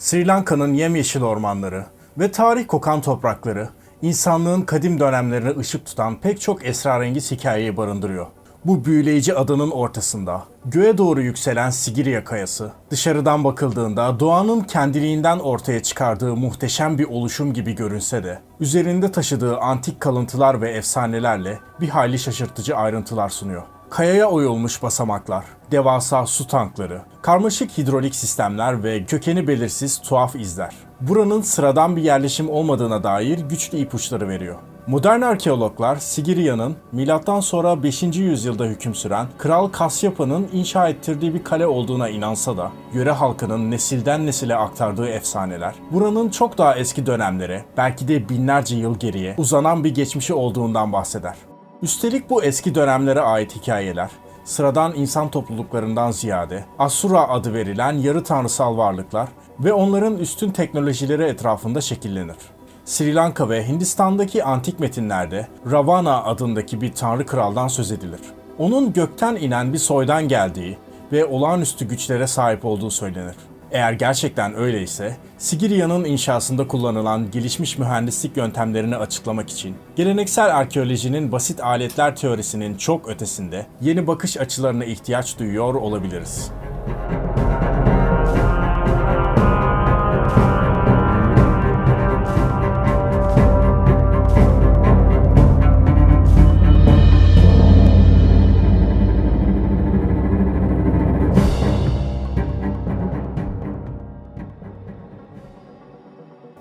Sri Lanka'nın yemyeşil ormanları ve tarih kokan toprakları, insanlığın kadim dönemlerine ışık tutan pek çok esrarengiz hikayeyi barındırıyor. Bu büyüleyici adanın ortasında, göğe doğru yükselen Sigiriya kayası, dışarıdan bakıldığında doğanın kendiliğinden ortaya çıkardığı muhteşem bir oluşum gibi görünse de, üzerinde taşıdığı antik kalıntılar ve efsanelerle bir hayli şaşırtıcı ayrıntılar sunuyor. Kayaya oyulmuş basamaklar, devasa su tankları, karmaşık hidrolik sistemler ve kökeni belirsiz tuhaf izler. Buranın sıradan bir yerleşim olmadığına dair güçlü ipuçları veriyor. Modern arkeologlar Sigiriya'nın milattan sonra 5. yüzyılda hüküm süren Kral Kasyapa'nın inşa ettirdiği bir kale olduğuna inansa da yöre halkının nesilden nesile aktardığı efsaneler buranın çok daha eski dönemlere belki de binlerce yıl geriye uzanan bir geçmişi olduğundan bahseder. Üstelik bu eski dönemlere ait hikayeler, sıradan insan topluluklarından ziyade Asura adı verilen yarı tanrısal varlıklar ve onların üstün teknolojileri etrafında şekillenir. Sri Lanka ve Hindistan'daki antik metinlerde Ravana adındaki bir tanrı kraldan söz edilir. Onun gökten inen bir soydan geldiği ve olağanüstü güçlere sahip olduğu söylenir. Eğer gerçekten öyleyse, Sigiria'nın inşasında kullanılan gelişmiş mühendislik yöntemlerini açıklamak için geleneksel arkeolojinin basit aletler teorisinin çok ötesinde yeni bakış açılarına ihtiyaç duyuyor olabiliriz.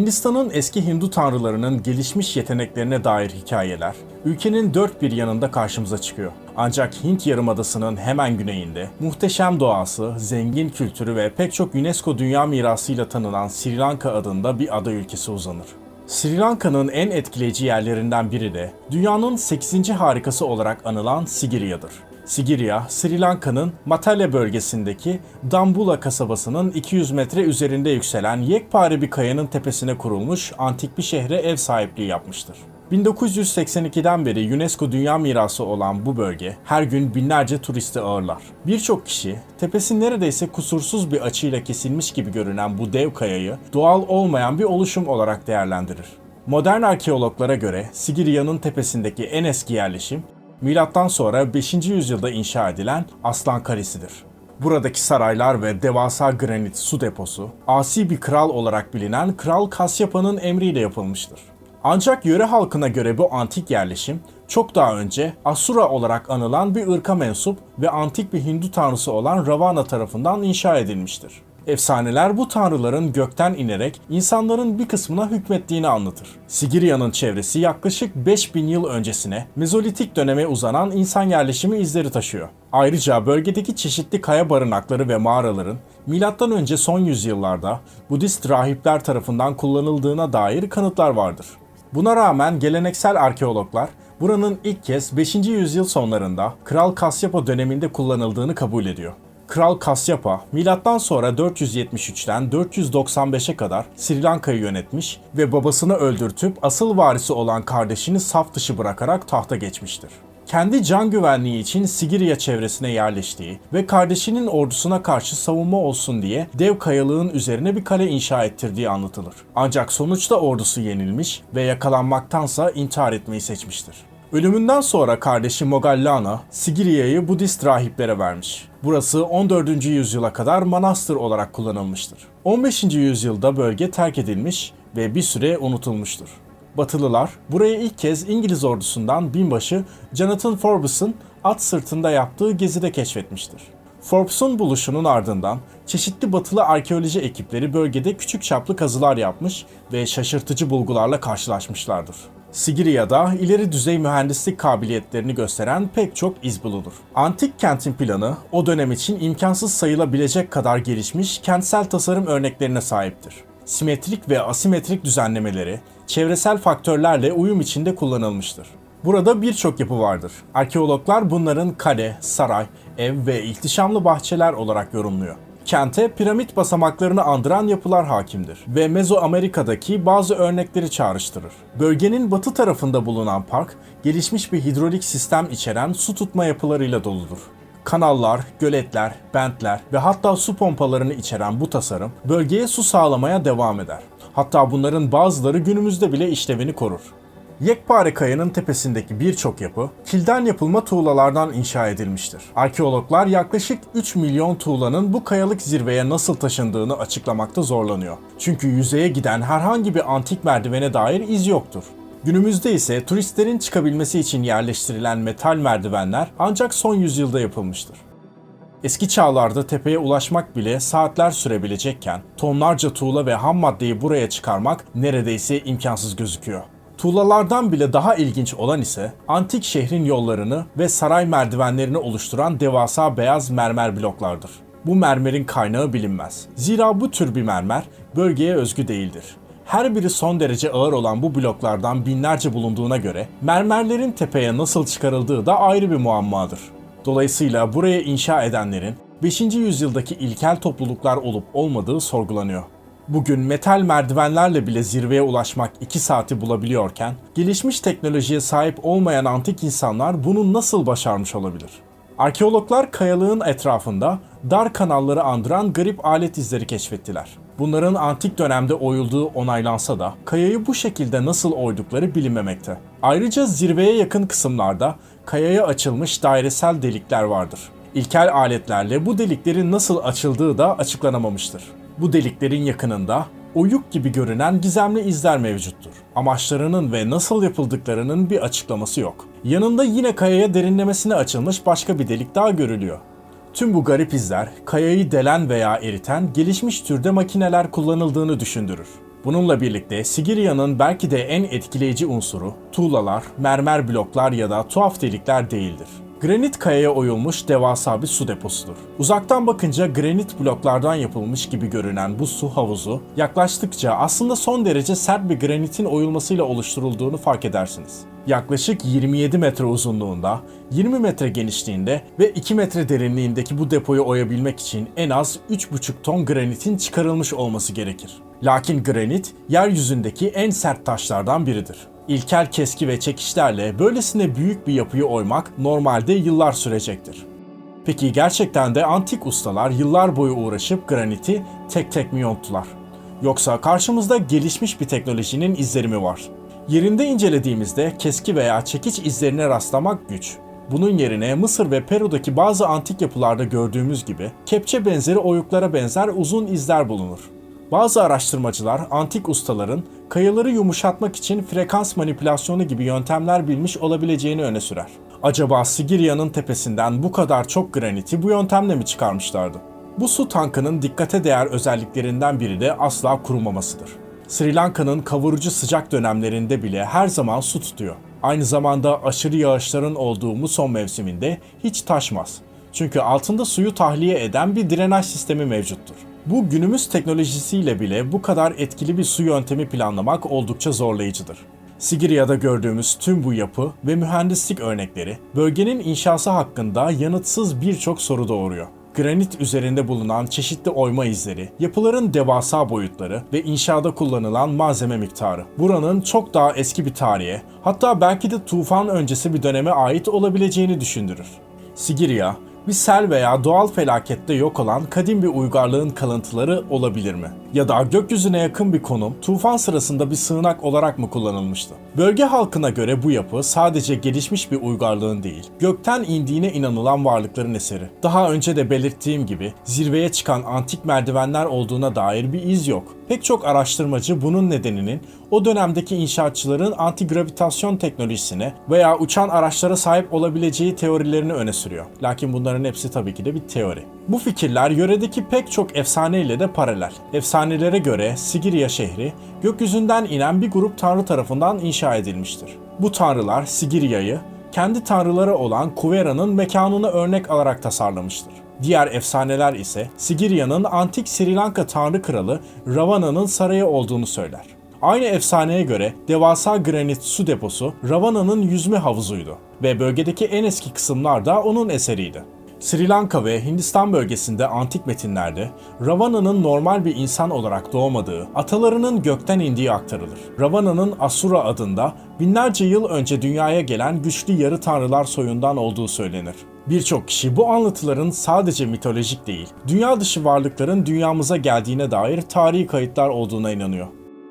Hindistan'ın eski Hindu tanrılarının gelişmiş yeteneklerine dair hikayeler, ülkenin dört bir yanında karşımıza çıkıyor. Ancak Hint Yarımadası'nın hemen güneyinde, muhteşem doğası, zengin kültürü ve pek çok UNESCO Dünya Mirası'yla tanınan Sri Lanka adında bir ada ülkesi uzanır. Sri Lanka'nın en etkileyici yerlerinden biri de dünyanın 8. harikası olarak anılan Sigiria'dır. Sigiriya, Sri Lanka'nın Matale bölgesindeki Dambula kasabasının 200 metre üzerinde yükselen yekpare bir kayanın tepesine kurulmuş antik bir şehre ev sahipliği yapmıştır. 1982'den beri UNESCO Dünya Mirası olan bu bölge her gün binlerce turisti ağırlar. Birçok kişi tepesi neredeyse kusursuz bir açıyla kesilmiş gibi görünen bu dev kayayı doğal olmayan bir oluşum olarak değerlendirir. Modern arkeologlara göre Sigiria'nın tepesindeki en eski yerleşim Milattan sonra 5. yüzyılda inşa edilen Aslan Kalesi'dir. Buradaki saraylar ve devasa granit su deposu, asi bir kral olarak bilinen Kral Kasyapa'nın emriyle yapılmıştır. Ancak yöre halkına göre bu antik yerleşim çok daha önce Asura olarak anılan bir ırka mensup ve antik bir Hindu tanrısı olan Ravana tarafından inşa edilmiştir. Efsaneler bu tanrıların gökten inerek insanların bir kısmına hükmettiğini anlatır. Sigiria'nın çevresi yaklaşık 5000 yıl öncesine Mezolitik döneme uzanan insan yerleşimi izleri taşıyor. Ayrıca bölgedeki çeşitli kaya barınakları ve mağaraların önce son yüzyıllarda Budist rahipler tarafından kullanıldığına dair kanıtlar vardır. Buna rağmen geleneksel arkeologlar buranın ilk kez 5. yüzyıl sonlarında Kral Kasyapa döneminde kullanıldığını kabul ediyor. Kral Kasyapa, milattan sonra 473'ten 495'e kadar Sri Lanka'yı yönetmiş ve babasını öldürtüp asıl varisi olan kardeşini saf dışı bırakarak tahta geçmiştir. Kendi can güvenliği için Sigiriya çevresine yerleştiği ve kardeşinin ordusuna karşı savunma olsun diye dev kayalığın üzerine bir kale inşa ettirdiği anlatılır. Ancak sonuçta ordusu yenilmiş ve yakalanmaktansa intihar etmeyi seçmiştir. Ölümünden sonra kardeşi Mogallana, Sigiria'yı Budist rahiplere vermiş. Burası 14. yüzyıla kadar manastır olarak kullanılmıştır. 15. yüzyılda bölge terk edilmiş ve bir süre unutulmuştur. Batılılar burayı ilk kez İngiliz ordusundan binbaşı Jonathan Forbes'ın at sırtında yaptığı gezide keşfetmiştir. Forbes'un buluşunun ardından çeşitli batılı arkeoloji ekipleri bölgede küçük çaplı kazılar yapmış ve şaşırtıcı bulgularla karşılaşmışlardır. Sigiria'da ileri düzey mühendislik kabiliyetlerini gösteren pek çok iz bulunur. Antik kentin planı o dönem için imkansız sayılabilecek kadar gelişmiş kentsel tasarım örneklerine sahiptir. Simetrik ve asimetrik düzenlemeleri çevresel faktörlerle uyum içinde kullanılmıştır. Burada birçok yapı vardır. Arkeologlar bunların kale, saray, ev ve ihtişamlı bahçeler olarak yorumluyor. Kente piramit basamaklarını andıran yapılar hakimdir ve Mezoamerika'daki bazı örnekleri çağrıştırır. Bölgenin batı tarafında bulunan park, gelişmiş bir hidrolik sistem içeren su tutma yapılarıyla doludur. Kanallar, göletler, bentler ve hatta su pompalarını içeren bu tasarım bölgeye su sağlamaya devam eder. Hatta bunların bazıları günümüzde bile işlevini korur. Yekpare Kaya'nın tepesindeki birçok yapı kilden yapılma tuğlalardan inşa edilmiştir. Arkeologlar yaklaşık 3 milyon tuğlanın bu kayalık zirveye nasıl taşındığını açıklamakta zorlanıyor. Çünkü yüzeye giden herhangi bir antik merdivene dair iz yoktur. Günümüzde ise turistlerin çıkabilmesi için yerleştirilen metal merdivenler ancak son yüzyılda yapılmıştır. Eski çağlarda tepeye ulaşmak bile saatler sürebilecekken tonlarca tuğla ve ham maddeyi buraya çıkarmak neredeyse imkansız gözüküyor. Tuğlalardan bile daha ilginç olan ise antik şehrin yollarını ve saray merdivenlerini oluşturan devasa beyaz mermer bloklardır. Bu mermerin kaynağı bilinmez. Zira bu tür bir mermer bölgeye özgü değildir. Her biri son derece ağır olan bu bloklardan binlerce bulunduğuna göre mermerlerin tepeye nasıl çıkarıldığı da ayrı bir muammadır. Dolayısıyla buraya inşa edenlerin 5. yüzyıldaki ilkel topluluklar olup olmadığı sorgulanıyor. Bugün metal merdivenlerle bile zirveye ulaşmak 2 saati bulabiliyorken, gelişmiş teknolojiye sahip olmayan antik insanlar bunu nasıl başarmış olabilir? Arkeologlar kayalığın etrafında dar kanalları andıran garip alet izleri keşfettiler. Bunların antik dönemde oyulduğu onaylansa da kayayı bu şekilde nasıl oydukları bilinmemekte. Ayrıca zirveye yakın kısımlarda kayaya açılmış dairesel delikler vardır. İlkel aletlerle bu deliklerin nasıl açıldığı da açıklanamamıştır. Bu deliklerin yakınında oyuk gibi görünen gizemli izler mevcuttur. Amaçlarının ve nasıl yapıldıklarının bir açıklaması yok. Yanında yine kayaya derinlemesine açılmış başka bir delik daha görülüyor. Tüm bu garip izler kayayı delen veya eriten gelişmiş türde makineler kullanıldığını düşündürür. Bununla birlikte Sigiria'nın belki de en etkileyici unsuru tuğlalar, mermer bloklar ya da tuhaf delikler değildir. Granit kayaya oyulmuş devasa bir su deposudur. Uzaktan bakınca granit bloklardan yapılmış gibi görünen bu su havuzu yaklaştıkça aslında son derece sert bir granitin oyulmasıyla oluşturulduğunu fark edersiniz. Yaklaşık 27 metre uzunluğunda, 20 metre genişliğinde ve 2 metre derinliğindeki bu depoyu oyabilmek için en az 3,5 ton granitin çıkarılmış olması gerekir. Lakin granit yeryüzündeki en sert taşlardan biridir. İlkel keski ve çekişlerle böylesine büyük bir yapıyı oymak normalde yıllar sürecektir. Peki gerçekten de antik ustalar yıllar boyu uğraşıp graniti tek tek mi yonttular? Yoksa karşımızda gelişmiş bir teknolojinin izleri mi var? Yerinde incelediğimizde keski veya çekiç izlerine rastlamak güç. Bunun yerine Mısır ve Peru'daki bazı antik yapılarda gördüğümüz gibi kepçe benzeri oyuklara benzer uzun izler bulunur. Bazı araştırmacılar antik ustaların kayaları yumuşatmak için frekans manipülasyonu gibi yöntemler bilmiş olabileceğini öne sürer. Acaba Sigiria'nın tepesinden bu kadar çok graniti bu yöntemle mi çıkarmışlardı? Bu su tankının dikkate değer özelliklerinden biri de asla kurumamasıdır. Sri Lanka'nın kavurucu sıcak dönemlerinde bile her zaman su tutuyor. Aynı zamanda aşırı yağışların olduğu muson mevsiminde hiç taşmaz. Çünkü altında suyu tahliye eden bir drenaj sistemi mevcuttur. Bu günümüz teknolojisiyle bile bu kadar etkili bir su yöntemi planlamak oldukça zorlayıcıdır. Sigiria'da gördüğümüz tüm bu yapı ve mühendislik örnekleri bölgenin inşası hakkında yanıtsız birçok soru doğuruyor. Granit üzerinde bulunan çeşitli oyma izleri, yapıların devasa boyutları ve inşada kullanılan malzeme miktarı. Buranın çok daha eski bir tarihe, hatta belki de tufan öncesi bir döneme ait olabileceğini düşündürür. Sigiria, bir sel veya doğal felakette yok olan kadim bir uygarlığın kalıntıları olabilir mi? Ya da gökyüzüne yakın bir konum tufan sırasında bir sığınak olarak mı kullanılmıştı? Bölge halkına göre bu yapı sadece gelişmiş bir uygarlığın değil, gökten indiğine inanılan varlıkların eseri. Daha önce de belirttiğim gibi zirveye çıkan antik merdivenler olduğuna dair bir iz yok. Pek çok araştırmacı bunun nedeninin o dönemdeki inşaatçıların antigravitasyon teknolojisine veya uçan araçlara sahip olabileceği teorilerini öne sürüyor. Lakin bunların hepsi tabii ki de bir teori. Bu fikirler yöredeki pek çok efsaneyle de paralel. Efsanelere göre Sigiria şehri gökyüzünden inen bir grup tanrı tarafından inşa edilmiştir. Bu tanrılar Sigiria'yı kendi tanrıları olan Kuvera'nın mekanını örnek alarak tasarlamıştır. Diğer efsaneler ise Sigiria'nın antik Sri Lanka tanrı kralı Ravana'nın sarayı olduğunu söyler. Aynı efsaneye göre devasa granit su deposu Ravana'nın yüzme havuzuydu ve bölgedeki en eski kısımlar da onun eseriydi. Sri Lanka ve Hindistan bölgesinde antik metinlerde Ravana'nın normal bir insan olarak doğmadığı, atalarının gökten indiği aktarılır. Ravana'nın Asura adında binlerce yıl önce dünyaya gelen güçlü yarı tanrılar soyundan olduğu söylenir. Birçok kişi bu anlatıların sadece mitolojik değil, dünya dışı varlıkların dünyamıza geldiğine dair tarihi kayıtlar olduğuna inanıyor.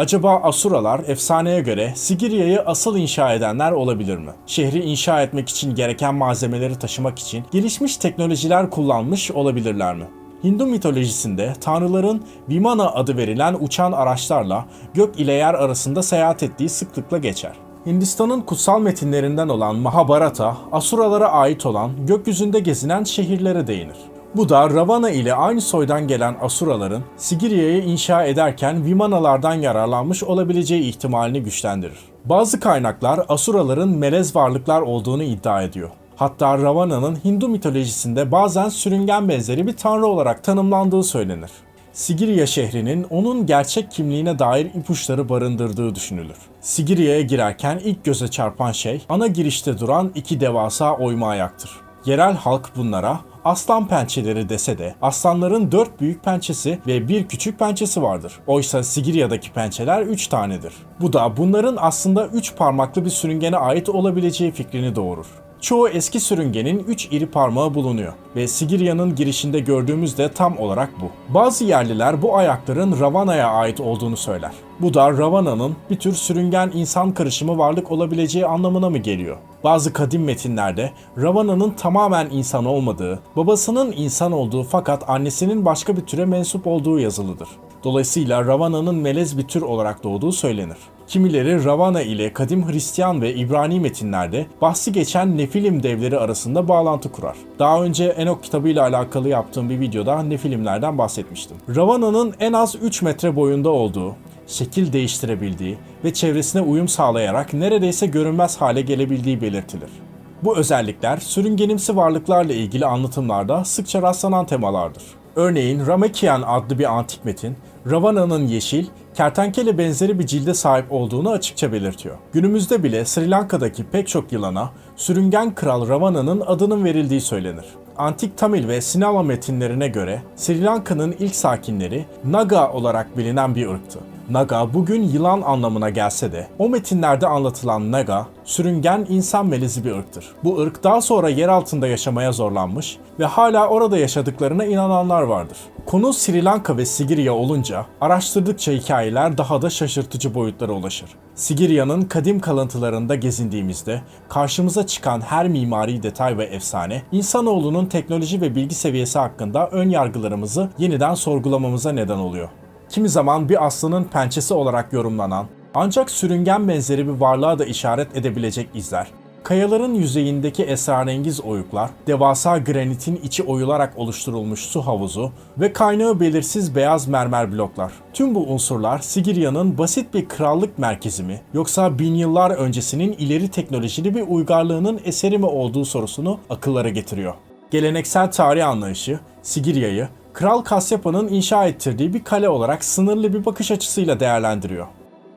Acaba Asuralar efsaneye göre Sigirya'yı asıl inşa edenler olabilir mi? Şehri inşa etmek için gereken malzemeleri taşımak için gelişmiş teknolojiler kullanmış olabilirler mi? Hindu mitolojisinde tanrıların Vimana adı verilen uçan araçlarla gök ile yer arasında seyahat ettiği sıklıkla geçer. Hindistan'ın kutsal metinlerinden olan Mahabharata, Asuralara ait olan gökyüzünde gezinen şehirlere değinir. Bu da Ravana ile aynı soydan gelen Asuraların Sigirya'yı inşa ederken Vimanalardan yararlanmış olabileceği ihtimalini güçlendirir. Bazı kaynaklar Asuraların melez varlıklar olduğunu iddia ediyor. Hatta Ravana'nın Hindu mitolojisinde bazen sürüngen benzeri bir tanrı olarak tanımlandığı söylenir. Sigirya şehrinin onun gerçek kimliğine dair ipuçları barındırdığı düşünülür. Sigirya'ya girerken ilk göze çarpan şey ana girişte duran iki devasa oyma ayaktır. Yerel halk bunlara aslan pençeleri dese de aslanların dört büyük pençesi ve bir küçük pençesi vardır. Oysa Sigirya'daki pençeler üç tanedir. Bu da bunların aslında üç parmaklı bir sürüngene ait olabileceği fikrini doğurur. Çoğu eski sürüngenin 3 iri parmağı bulunuyor ve Sigirya'nın girişinde gördüğümüz de tam olarak bu. Bazı yerliler bu ayakların Ravana'ya ait olduğunu söyler. Bu da Ravana'nın bir tür sürüngen insan karışımı varlık olabileceği anlamına mı geliyor? Bazı kadim metinlerde Ravana'nın tamamen insan olmadığı, babasının insan olduğu fakat annesinin başka bir türe mensup olduğu yazılıdır. Dolayısıyla Ravana'nın melez bir tür olarak doğduğu söylenir. Kimileri Ravana ile kadim Hristiyan ve İbrani metinlerde bahsi geçen Nefilim devleri arasında bağlantı kurar. Daha önce Enok kitabıyla alakalı yaptığım bir videoda Nefilimlerden bahsetmiştim. Ravana'nın en az 3 metre boyunda olduğu, şekil değiştirebildiği ve çevresine uyum sağlayarak neredeyse görünmez hale gelebildiği belirtilir. Bu özellikler sürüngenimsi varlıklarla ilgili anlatımlarda sıkça rastlanan temalardır. Örneğin Ramekian adlı bir antik metin, Ravana'nın yeşil, kertenkele benzeri bir cilde sahip olduğunu açıkça belirtiyor. Günümüzde bile Sri Lanka'daki pek çok yılana sürüngen kral Ravana'nın adının verildiği söylenir. Antik Tamil ve Sinhala metinlerine göre Sri Lanka'nın ilk sakinleri Naga olarak bilinen bir ırktı. Naga bugün yılan anlamına gelse de o metinlerde anlatılan Naga sürüngen insan melezi bir ırktır. Bu ırk daha sonra yer altında yaşamaya zorlanmış ve hala orada yaşadıklarına inananlar vardır. Konu Sri Lanka ve Sigirya olunca araştırdıkça hikayeler daha da şaşırtıcı boyutlara ulaşır. Sigirya'nın kadim kalıntılarında gezindiğimizde karşımıza çıkan her mimari detay ve efsane insanoğlunun teknoloji ve bilgi seviyesi hakkında ön yargılarımızı yeniden sorgulamamıza neden oluyor kimi zaman bir aslanın pençesi olarak yorumlanan, ancak sürüngen benzeri bir varlığa da işaret edebilecek izler, kayaların yüzeyindeki esrarengiz oyuklar, devasa granitin içi oyularak oluşturulmuş su havuzu ve kaynağı belirsiz beyaz mermer bloklar. Tüm bu unsurlar Sigirya'nın basit bir krallık merkezi mi yoksa bin yıllar öncesinin ileri teknolojili bir uygarlığının eseri mi olduğu sorusunu akıllara getiriyor. Geleneksel tarih anlayışı Sigirya'yı Kral Kasyapa'nın inşa ettirdiği bir kale olarak sınırlı bir bakış açısıyla değerlendiriyor.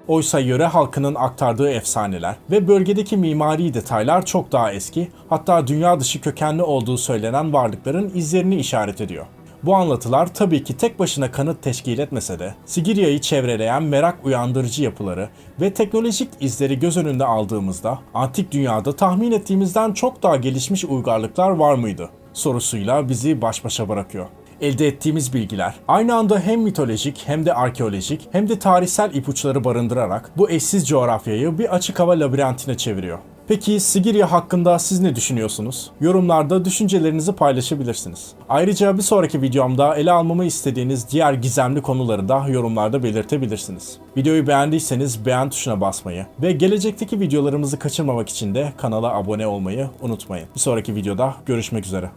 Oysa yöre halkının aktardığı efsaneler ve bölgedeki mimari detaylar çok daha eski, hatta dünya dışı kökenli olduğu söylenen varlıkların izlerini işaret ediyor. Bu anlatılar tabii ki tek başına kanıt teşkil etmese de Sigirya'yı çevreleyen merak uyandırıcı yapıları ve teknolojik izleri göz önünde aldığımızda antik dünyada tahmin ettiğimizden çok daha gelişmiş uygarlıklar var mıydı sorusuyla bizi baş başa bırakıyor elde ettiğimiz bilgiler aynı anda hem mitolojik hem de arkeolojik hem de tarihsel ipuçları barındırarak bu eşsiz coğrafyayı bir açık hava labirentine çeviriyor. Peki Sigirya hakkında siz ne düşünüyorsunuz? Yorumlarda düşüncelerinizi paylaşabilirsiniz. Ayrıca bir sonraki videomda ele almamı istediğiniz diğer gizemli konuları da yorumlarda belirtebilirsiniz. Videoyu beğendiyseniz beğen tuşuna basmayı ve gelecekteki videolarımızı kaçırmamak için de kanala abone olmayı unutmayın. Bir sonraki videoda görüşmek üzere.